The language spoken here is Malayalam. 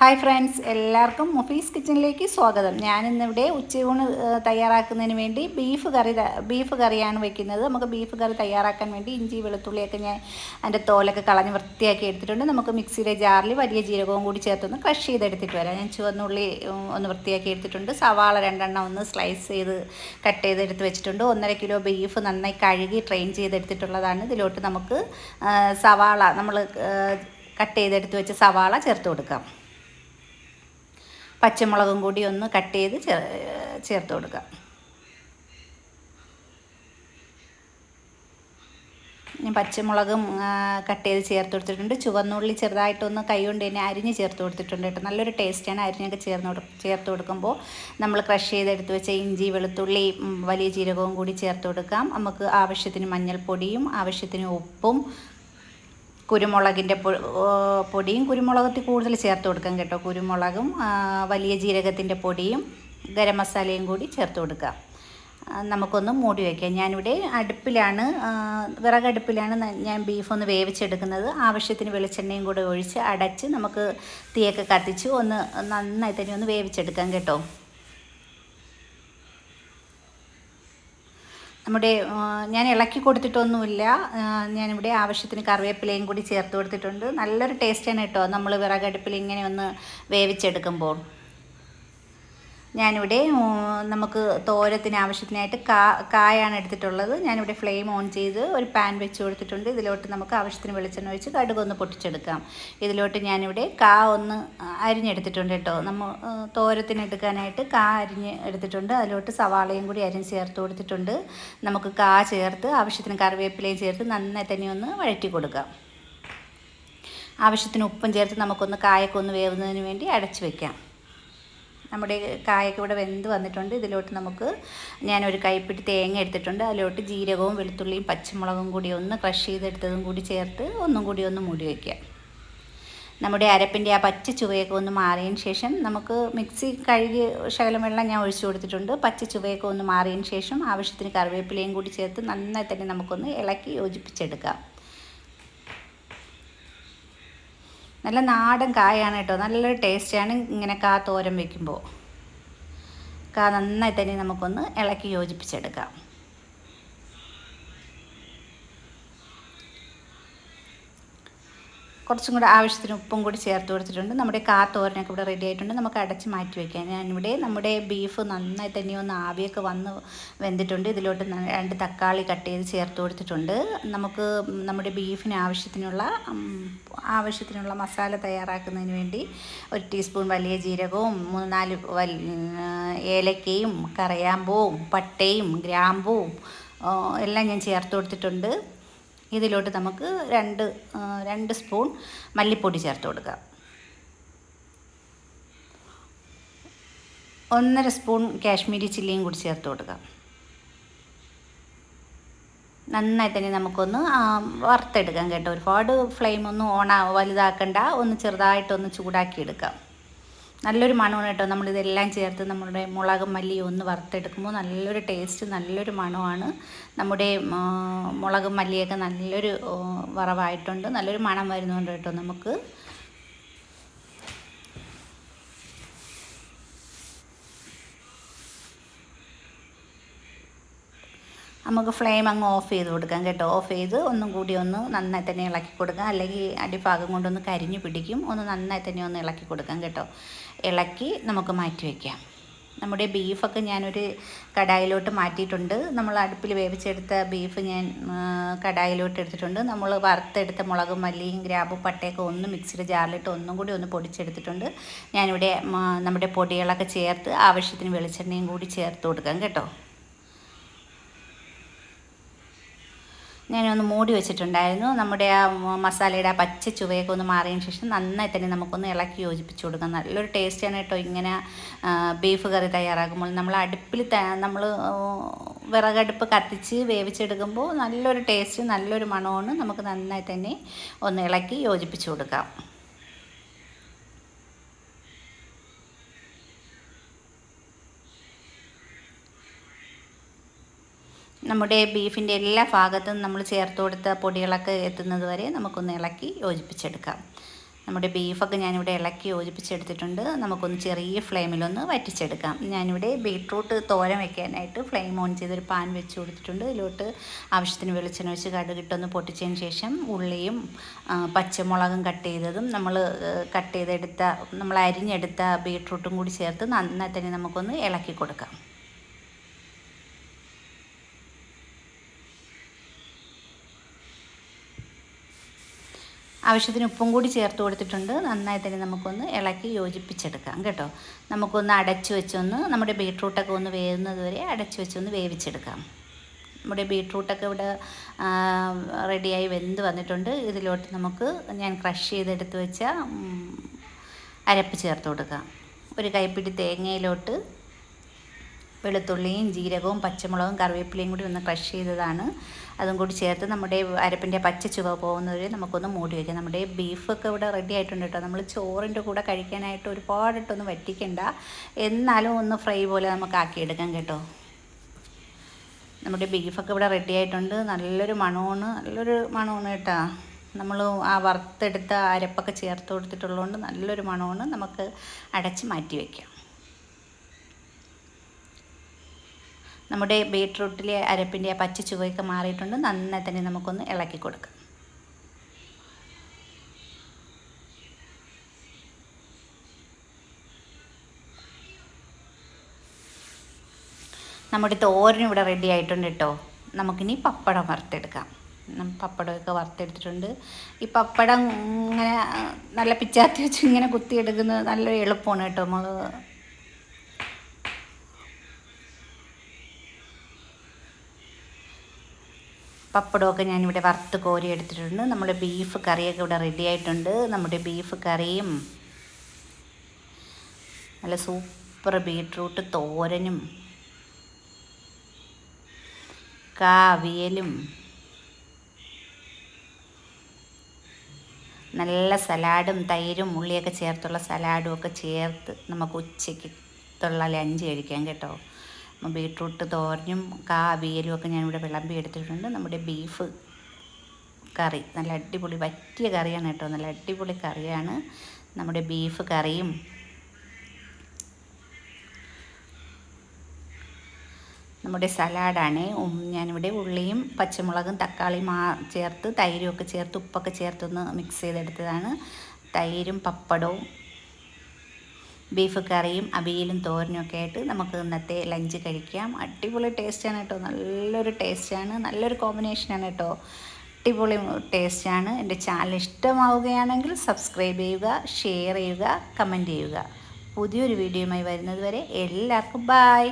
ഹായ് ഫ്രണ്ട്സ് എല്ലാവർക്കും മുഫീസ് കിച്ചണിലേക്ക് സ്വാഗതം. ഞാനിന്നിവിടെ ഉച്ചയൂണ് തയ്യാറാക്കുന്നതിന് വേണ്ടി ബീഫ് കറി ബീഫ് കറിയാണ് വെക്കുന്നത്. നമുക്ക് ബീഫ് കറി തയ്യാറാക്കാൻ വേണ്ടി ഇഞ്ചി വെളുത്തുള്ളിയൊക്കെ ഞാൻ അതിന്റെ തോലൊക്കെ കളഞ്ഞ് വൃത്തിയാക്കി എടുത്തിട്ടുണ്ട്. നമുക്ക് മിക്സിയിലെ ജാറിൽ വലിയ ജീരകവും കൂടി ചേർത്തൊന്ന് ക്രഷ് ചെയ്തെടുത്തിട്ട് വരാം. ഞാൻ ചുവന്നുള്ളി ഒന്ന് വൃത്തിയാക്കി എടുത്തിട്ടുണ്ട്. സവാള രണ്ടെണ്ണം ഒന്ന് സ്ലൈസ് ചെയ്ത് കട്ട് ചെയ്തെടുത്ത് വെച്ചിട്ടുണ്ട്. ഒന്നര കിലോ ബീഫ് നന്നായി കഴുകി ട്രെയിൻ ചെയ്തെടുത്തിട്ടുള്ളതാണ്. ഇതിലോട്ട് നമുക്ക് സവാള നമ്മൾ കട്ട് ചെയ്തെടുത്ത് വെച്ച സവാള ചേർത്ത് കൊടുക്കാം. പച്ചമുളകും കൂടി ഒന്ന് കട്ട് ചെയ്ത് ചേർ ചേർത്ത് കൊടുക്കുക ഞാൻ പച്ചമുളകും കട്ട് ചെയ്ത് ചേർത്ത് കൊടുത്തിട്ടുണ്ട്. ചുവന്നുള്ളി ചെറുതായിട്ടൊന്ന് കൈ കൊണ്ട് തന്നെ അരിഞ്ഞ് ചേർത്ത് കൊടുത്തിട്ടുണ്ട് കേട്ടോ. നല്ലൊരു ടേസ്റ്റാണ് അരിഞ്ഞൊക്കെ ചേർന്ന് ചേർത്ത് കൊടുക്കുമ്പോൾ. നമ്മൾ ക്രഷ് ചെയ്തെടുത്ത് വെച്ച ഇഞ്ചി വെളുത്തുള്ളി വലിയ ജീരകവും കൂടി ചേർത്ത് കൊടുക്കാം. നമുക്ക് ആവശ്യത്തിന് മഞ്ഞൾപ്പൊടിയും ആവശ്യത്തിന് ഉപ്പും കുരുമുളകിന്റെ പൊടിയും കുരുമുളകത്തിൽ കൂടുതൽ ചേർത്ത് കൊടുക്കാം കേട്ടോ. കുരുമുളകും വലിയ ജീരകത്തിന്റെ പൊടിയും ഗരം മസാലയും കൂടി ചേർത്ത് കൊടുക്കാം നമുക്കൊന്ന് മൂടി വയ്ക്കാം. ഞാനിവിടെ അടുപ്പിലാണ് വിറകടുപ്പിലാണ് ഞാൻ ബീഫൊന്ന് വേവിച്ചെടുക്കുന്നത്. ആവശ്യത്തിന് വെളിച്ചെണ്ണയും കൂടെ ഒഴിച്ച് അടച്ച് നമുക്ക് തീയൊക്കെ കത്തിച്ച് ഒന്ന് നന്നായി തന്നെ ഒന്ന് വേവിച്ചെടുക്കാം കേട്ടോ. നമ്മുടെ ഞാൻ ഇളക്കി കൊടുത്തിട്ടൊന്നുമില്ല. ഞാനിവിടെ ആവശ്യത്തിന് കറിവേപ്പിലയും കൂടി ചേർത്ത് കൊടുത്തിട്ടുണ്ട്. നല്ലൊരു ടേസ്റ്റാണ് കേട്ടോ. നമ്മൾ വിറകടുപ്പിൽ ഇങ്ങനെ ഒന്ന് വേവിച്ചെടുക്കുമ്പോൾ. ഞാനിവിടെ നമുക്ക് തോരത്തിന് ആവശ്യത്തിനായിട്ട് കാ കായാണ് എടുത്തിട്ടുള്ളത്. ഞാനിവിടെ ഫ്ലെയിം ഓൺ ചെയ്ത് ഒരു പാൻ വെച്ച് കൊടുത്തിട്ടുണ്ട്. ഇതിലോട്ട് നമുക്ക് ആവശ്യത്തിന് വെളിച്ചെണ്ണ ഒഴിച്ച് കടുകൊന്ന് പൊട്ടിച്ചെടുക്കാം. ഇതിലോട്ട് ഞാനിവിടെ കാ ഒന്ന് അരിഞ്ഞെടുത്തിട്ടുണ്ട് കേട്ടോ. നമ്മൾ തോരത്തിന് എടുക്കാനായിട്ട് കാ അരിഞ്ഞ് എടുത്തിട്ടുണ്ട്. അതിലോട്ട് സവാളയും കൂടി അരിഞ്ഞ് ചേർത്ത് കൊടുത്തിട്ടുണ്ട്. നമുക്ക് കാ ചേർത്ത് ആവശ്യത്തിന് കറിവേപ്പിലയും ചേർത്ത് നന്നായി തന്നെ ഒന്ന് വഴറ്റി കൊടുക്കാം. ആവശ്യത്തിന് ഉപ്പും ചേർത്ത് നമുക്കൊന്ന് കായൊക്കെ ഒന്ന് വേവുന്നതിന് വേണ്ടി അടച്ചു വെക്കാം. നമ്മുടെ കായൊക്കെ ഇവിടെ വെന്ത് വന്നിട്ടുണ്ട്. ഇതിലോട്ട് നമുക്ക് ഞാനൊരു കൈപ്പിടി തേങ്ങ എടുത്തിട്ടുണ്ട്. അതിലോട്ട് ജീരകവും വെളുത്തുള്ളിയും പച്ചമുളകും കൂടി ഒന്ന് ക്രഷ് ചെയ്തെടുത്തതും കൂടി ചേർത്ത് ഒന്നും കൂടി ഒന്ന് മൂടി വയ്ക്കുക നമ്മുടെ അരപ്പിന്റെ ആ പച്ച ചുവയൊക്കെ ഒന്ന് മാറിയതിന് ശേഷം നമുക്ക് മിക്സി കഴുകി ശകലം വെള്ളം ഞാൻ ഒഴിച്ചു കൊടുത്തിട്ടുണ്ട്. പച്ച ചുവയൊക്കെ ഒന്ന് മാറിയതിന് ശേഷം ആവശ്യത്തിന് കറിവേപ്പിലയും കൂടി ചേർത്ത് നന്നായി തന്നെ നമുക്കൊന്ന് ഇളക്കി യോജിപ്പിച്ചെടുക്കാം. നല്ല നാടൻ കായാണ് കേട്ടോ. നല്ലൊരു ടേസ്റ്റാണ് ഇങ്ങനെ കാ തോരൻ വെക്കുമ്പോൾ കാ നന്നായി തന്നെ നമുക്കൊന്ന് ഇളക്കി യോജിപ്പിച്ചെടുക്കാം. കുറച്ചും കൂടെ ആവശ്യത്തിന് ഉപ്പും കൂടി ചേർത്ത് കൊടുത്തിട്ടുണ്ട്. നമ്മുടെ കാ തോരനൊക്കെ ഇവിടെ റെഡി ആയിട്ടുണ്ട്. നമുക്ക് അടച്ച് മാറ്റി വയ്ക്കാം ഞാനിവിടെ നമ്മുടെ ബീഫ് നന്നായി തന്നെ ഒന്ന് ആവിയൊക്കെ വന്ന് വെന്തിട്ടുണ്ട്. ഇതിലോട്ട് രണ്ട് തക്കാളി കട്ട് ചെയ്ത് ചേർത്ത് കൊടുത്തിട്ടുണ്ട്. നമുക്ക് നമ്മുടെ ബീഫിന് ആവശ്യത്തിനുള്ള ആവശ്യത്തിനുള്ള മസാല തയ്യാറാക്കുന്നതിന് വേണ്ടി ഒരു ടീസ്പൂൺ വലിയ ജീരകവും മൂന്ന് നാല് ഏലക്കയും കറയാമ്പൂവും പട്ടയും ഗ്രാമ്പൂവും എല്ലാം ഞാൻ ചേർത്ത് കൊടുത്തിട്ടുണ്ട്. ഇതിലോട്ട് നമുക്ക് രണ്ട് രണ്ട് സ്പൂൺ മല്ലിപ്പൊടി ചേർത്ത് കൊടുക്കുക ഒന്നര സ്പൂൺ കാശ്മീരി ചില്ലിയും കൂടി ചേർത്ത് കൊടുക്കാം. നന്നായി തന്നെ നമുക്കൊന്ന് വറുത്തെടുക്കാം കേട്ടോ. ഒരുപാട് ഫ്ലെയിം ഒന്നും ഓണാ വലുതാക്കണ്ട. ഒന്ന് ചെറുതായിട്ടൊന്ന് ചൂടാക്കി എടുക്കാം നല്ലൊരു മണമാണ് കേട്ടോ. നമ്മളിതെല്ലാം ചേർത്ത് നമ്മുടെ മുളകും മല്ലിയും ഒന്ന് വറുത്തെടുക്കുമ്പോൾ നല്ലൊരു ടേസ്റ്റ് നല്ലൊരു മണമാണ്. നമ്മുടെ മുളകും മല്ലിയൊക്കെ നല്ലൊരു വറവായിട്ടുണ്ട്. നല്ലൊരു മണം വരുന്നുണ്ട് കേട്ടോ നമുക്ക്. നമുക്ക് ഫ്ലെയിം അങ്ങ് ഓഫ് ചെയ്ത് കൊടുക്കാം കേട്ടോ. ഓഫ് ചെയ്ത് ഒന്നും കൂടി ഒന്ന് നന്നായി തന്നെ ഇളക്കി കൊടുക്കാം. അല്ലെങ്കിൽ അടിഭാഗം കൊണ്ടൊന്ന് കരിഞ്ഞു പിടിക്കും. ഒന്ന് നന്നായി തന്നെ ഒന്ന് ഇളക്കി കൊടുക്കാം കേട്ടോ. ഇളക്കി നമുക്ക് മാറ്റി വയ്ക്കാം നമ്മുടെ ബീഫൊക്കെ ഞാനൊരു കടായിലോട്ട് മാറ്റിയിട്ടുണ്ട്. നമ്മൾ അടുപ്പിൽ വേവിച്ചെടുത്ത ബീഫ് ഞാൻ കടായിലോട്ട് എടുത്തിട്ടുണ്ട്. നമ്മൾ വറുത്തെടുത്ത മുളകും മല്ലിയും ഗ്രാമ്പും പട്ടയൊക്കെ ഒന്ന് മിക്സിയുടെ ജാറിലിട്ട് ഒന്നും കൂടി ഒന്ന് പൊടിച്ചെടുത്തിട്ടുണ്ട്. ഞാനിവിടെ നമ്മുടെ പൊടികളൊക്കെ ചേർത്ത് ആവശ്യത്തിന് വെളിച്ചെണ്ണയും കൂടി ചേർത്ത് കൊടുക്കാം കേട്ടോ. ഞാനൊന്ന് മൂടി വെച്ചിട്ടുണ്ടായിരുന്നു. നമ്മുടെ ആ മസാലയുടെ ആ പച്ച ചുവയൊക്കെ ഒന്ന് മാറിയതിന് ശേഷം നന്നായി തന്നെ നമുക്കൊന്ന് ഇളക്കി യോജിപ്പിച്ച് കൊടുക്കാം. നല്ലൊരു ടേസ്റ്റാണ് കേട്ടോ ഇങ്ങനെ ബീഫ് കറി തയ്യാറാക്കുമ്പോൾ. നമ്മൾ അടുപ്പിൽ നമ്മൾ വിറകടുപ്പ് കത്തിച്ച് വേവിച്ചെടുക്കുമ്പോൾ നല്ലൊരു ടേസ്റ്റ് നല്ലൊരു മണമാണ്. നമുക്ക് നന്നായി തന്നെ ഒന്ന് ഇളക്കി യോജിപ്പിച്ച് കൊടുക്കാം. നമ്മുടെ ബീഫിന്റെ എല്ലാ ഭാഗത്തും നമ്മൾ ചേർത്ത് കൊടുത്ത പൊടികളൊക്കെ എത്തുന്നത് വരെ നമുക്കൊന്ന് ഇളക്കി യോജിപ്പിച്ചെടുക്കാം. നമ്മുടെ ബീഫൊക്കെ ഞാനിവിടെ ഇളക്കി യോജിപ്പിച്ചെടുത്തിട്ടുണ്ട്. നമുക്കൊന്ന് ചെറിയ ഫ്ലെയിമിലൊന്ന് വറ്റിച്ചെടുക്കാം. ഞാനിവിടെ ബീട്രൂട്ട് തോരൻ വെക്കാനായിട്ട് ഫ്ലെയിം ഓൺ ചെയ്തൊരു പാൻ വെച്ച് കൊടുത്തിട്ടുണ്ട്. ഇതിലോട്ട് ആവശ്യത്തിന് വെളിച്ചെണ്ണ വെച്ച് കടുകിട്ടൊന്ന് പൊട്ടിച്ചതിന് ശേഷം ഉള്ളിയും പച്ചമുളകും കട്ട് ചെയ്തതും നമ്മൾ കട്ട് ചെയ്തെടുത്ത നമ്മൾ അരിഞ്ഞെടുത്ത ബീട്രൂട്ടും കൂടി ചേർത്ത് നന്നായി തന്നെ നമുക്കൊന്ന് ഇളക്കി കൊടുക്കാം. ആവശ്യത്തിന് ഉപ്പും കൂടി ചേർത്ത് കൊടുത്തിട്ടുണ്ട്. നന്നായി തന്നെ നമുക്കൊന്ന് ഇളക്കി യോജിപ്പിച്ചെടുക്കാം കേട്ടോ. നമുക്കൊന്ന് അടച്ചു വെച്ചൊന്ന് നമ്മുടെ ബീട്രൂട്ടൊക്കെ ഒന്ന് വേവുന്നത് വരെ അടച്ചു വെച്ചൊന്ന് വേവിച്ചെടുക്കാം. നമ്മുടെ ബീട്രൂട്ടൊക്കെ ഇവിടെ റെഡിയായി വെന്ത് വന്നിട്ടുണ്ട്. ഇതിലോട്ട് നമുക്ക് ഞാൻ ക്രഷ് ചെയ്തെടുത്ത് വെച്ച അരപ്പ് ചേർത്ത് കൊടുക്കാം. ഒരു കൈപ്പിടി തേങ്ങയിലോട്ട് വെളുത്തുള്ളിയും ജീരകവും പച്ചമുളകും കറിവേപ്പിലയും കൂടി ഒന്ന് ക്രഷ് ചെയ്തതാണ്. അതും കൂടി ചേർത്ത് നമ്മുടെ അരപ്പിന്റെ പച്ച ചുവ പോകുന്നവരെ നമുക്കൊന്ന് മൂടി വയ്ക്കാം നമ്മുടെ ബീഫൊക്കെ ഇവിടെ റെഡി ആയിട്ടുണ്ട് കേട്ടോ. നമ്മൾ ചോറിന്റെ കൂടെ കഴിക്കാനായിട്ട് ഒരുപാടിട്ടൊന്നും വറ്റിക്കണ്ട. എന്നാലും ഒന്ന് ഫ്രൈ പോലെ നമുക്ക് ആക്കിയെടുക്കാം കേട്ടോ. നമ്മുടെ ബീഫൊക്കെ ഇവിടെ റെഡി ആയിട്ടുണ്ട്. നല്ലൊരു മണമാണ്. നല്ലൊരു മണമാണ് കേട്ടോ. നമ്മൾ ആ വറുത്തെടുത്ത അരപ്പൊക്കെ ചേർത്ത് കൊടുത്തിട്ടുള്ളതുകൊണ്ട് നല്ലൊരു മണമാണ്. നമുക്ക് അടച്ച് മാറ്റി വയ്ക്കാം നമ്മുടെ ബീട്രൂട്ടിലെ അരപ്പിന്റെ പച്ച ചുവയൊക്കെ മാറിയിട്ടുണ്ട്. നന്നായി തന്നെ നമുക്കൊന്ന് ഇളക്കി കൊടുക്കാം. നമ്മുടെ തോരനും ഇവിടെ റെഡി ആയിട്ടുണ്ട് കേട്ടോ. നമുക്കിനി പപ്പടം വറുത്തെടുക്കാം. പപ്പടമൊക്കെ വറുത്തെടുത്തിട്ടുണ്ട്. ഈ പപ്പടം ഇങ്ങനെ നല്ല പിച്ചാത്തി വെച്ച് ഇങ്ങനെ കുത്തിയെടുക്കുന്നത് നല്ല എളുപ്പമാണ് കേട്ടോ. നമ്മൾ പപ്പടമൊക്കെ ഞാനിവിടെ വറുത്ത് കോരി എടുത്തിട്ടുണ്ട്. നമ്മുടെ ബീഫ് കറിയൊക്കെ ഇവിടെ റെഡി ആയിട്ടുണ്ട്. നമ്മുടെ ബീഫ് കറിയും നല്ല സൂപ്പർ ബീട്രൂട്ട് തോരനും കാവിയലും നല്ല സലാഡും തൈരും ഉള്ളിയൊക്കെ ചേർത്തുള്ള സലാഡും ഒക്കെ ചേർത്ത് നമുക്ക് ഉച്ചയ്ക്ക് ത്തുള്ള ലഞ്ച് കഴിക്കാം കേട്ടോ. ബീട്രൂട്ട് തോരനും കാ അവിയലും ഒക്കെ ഞാനിവിടെ വിളമ്പി എടുത്തിട്ടുണ്ട്. നമ്മുടെ ബീഫ് കറി. നല്ല അടിപൊളി പറ്റിയ കറിയാണ് കേട്ടോ. നല്ല അടിപൊളി കറിയാണ് നമ്മുടെ ബീഫ് കറിയും. നമ്മുടെ സലാഡാണ്. ഞാനിവിടെ ഉള്ളിയും പച്ചമുളകും തക്കാളിയും മാ ചേർത്ത് തൈരും ഒക്കെ ചേർത്ത് ഉപ്പൊക്കെ ചേർത്തൊന്ന് മിക്സ് ചെയ്തെടുത്തതാണ്. തൈരും പപ്പടവും ബീഫ് കറിയും അവിയലും തോരനും ഒക്കെ ആയിട്ട് നമുക്ക് ഇന്നത്തെ ലഞ്ച് കഴിക്കാം. അടിപൊളി ടേസ്റ്റാണ് കേട്ടോ. നല്ലൊരു ടേസ്റ്റാണ് നല്ലൊരു കോമ്പിനേഷനാണ് കേട്ടോ. അടിപൊളി ടേസ്റ്റാണ് എന്റെ ചാനൽ ഇഷ്ടമാവുകയാണെങ്കിൽ സബ്സ്ക്രൈബ് ചെയ്യുക ഷെയർ ചെയ്യുക കമന്റ് ചെയ്യുക. പുതിയൊരു വീഡിയോയുമായി വരുന്നത് വരെ എല്ലാവർക്കും ബായ്